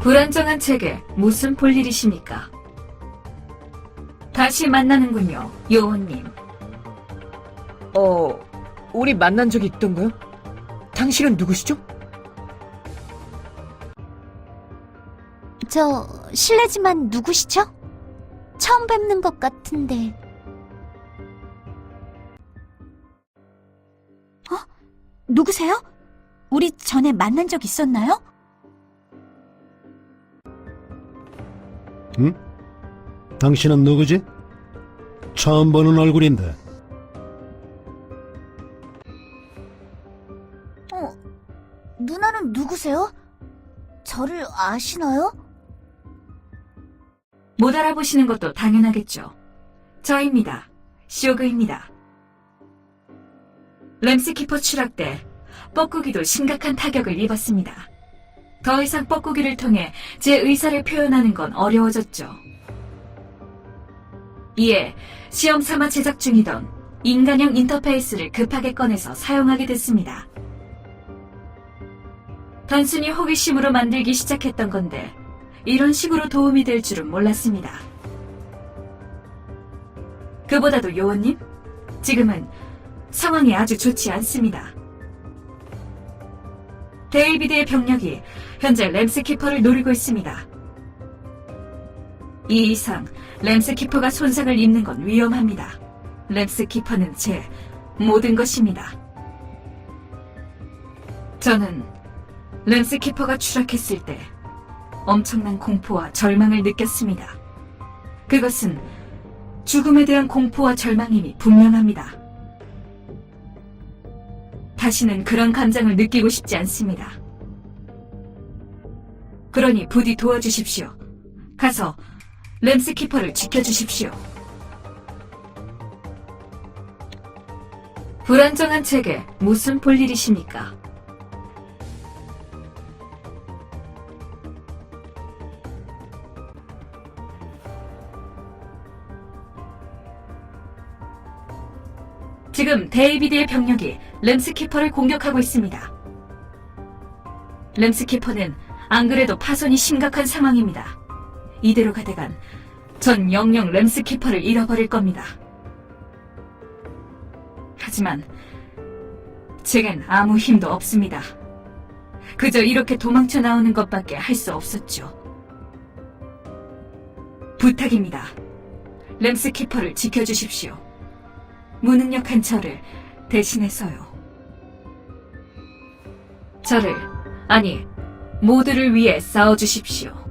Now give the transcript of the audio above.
불안정한 책에 무슨 볼 일이십니까? 다시 만나는군요, 요원님. 어, 우리 만난 적이 있던가요? 당신은 누구시죠? 저 실례지만 누구시죠? 처음 뵙는 것 같은데. 어? 누구세요? 우리 전에 만난 적 있었나요? 응? 당신은 누구지? 처음 보는 얼굴인데 어, 누나는 누구세요? 저를 아시나요? 못 알아보시는 것도 당연하겠죠. 저입니다. 쇼그입니다. 램스키퍼 추락 때 뻐꾸기도 심각한 타격을 입었습니다. 더 이상 뻐꾸기를 통해 제 의사를 표현하는 건 어려워졌죠. 이에 시험 삼아 제작 중이던 인간형 인터페이스를 급하게 꺼내서 사용하게 됐습니다. 단순히 호기심으로 만들기 시작했던 건데 이런 식으로 도움이 될 줄은 몰랐습니다. 그보다도 요원님, 지금은 상황이 아주 좋지 않습니다. 데이비드의 병력이 현재 램스키퍼를 노리고 있습니다. 이 이상 램스키퍼가 손상을 입는 건 위험합니다. 램스키퍼는 제 모든 것입니다. 저는 램스키퍼가 추락했을 때 엄청난 공포와 절망을 느꼈습니다. 그것은 죽음에 대한 공포와 절망임이 분명합니다. 다시는 그런 감정을 느끼고 싶지 않습니다. 그러니 부디 도와주십시오. 가서 램스키퍼를 지켜주십시오. 불안정한 책에 무슨 볼일이십니까? 지금 데이비드의 병력이 램스키퍼를 공격하고 있습니다. 램스키퍼는 안 그래도 파손이 심각한 상황입니다. 이대로 가다간 전 영영 램스키퍼를 잃어버릴 겁니다. 하지만 제겐 아무 힘도 없습니다. 그저 이렇게 도망쳐 나오는 것밖에 할 수 없었죠. 부탁입니다. 램스키퍼를 지켜주십시오. 무능력한 저를 대신해서요. 저를, 아니, 모두를 위해 싸워주십시오.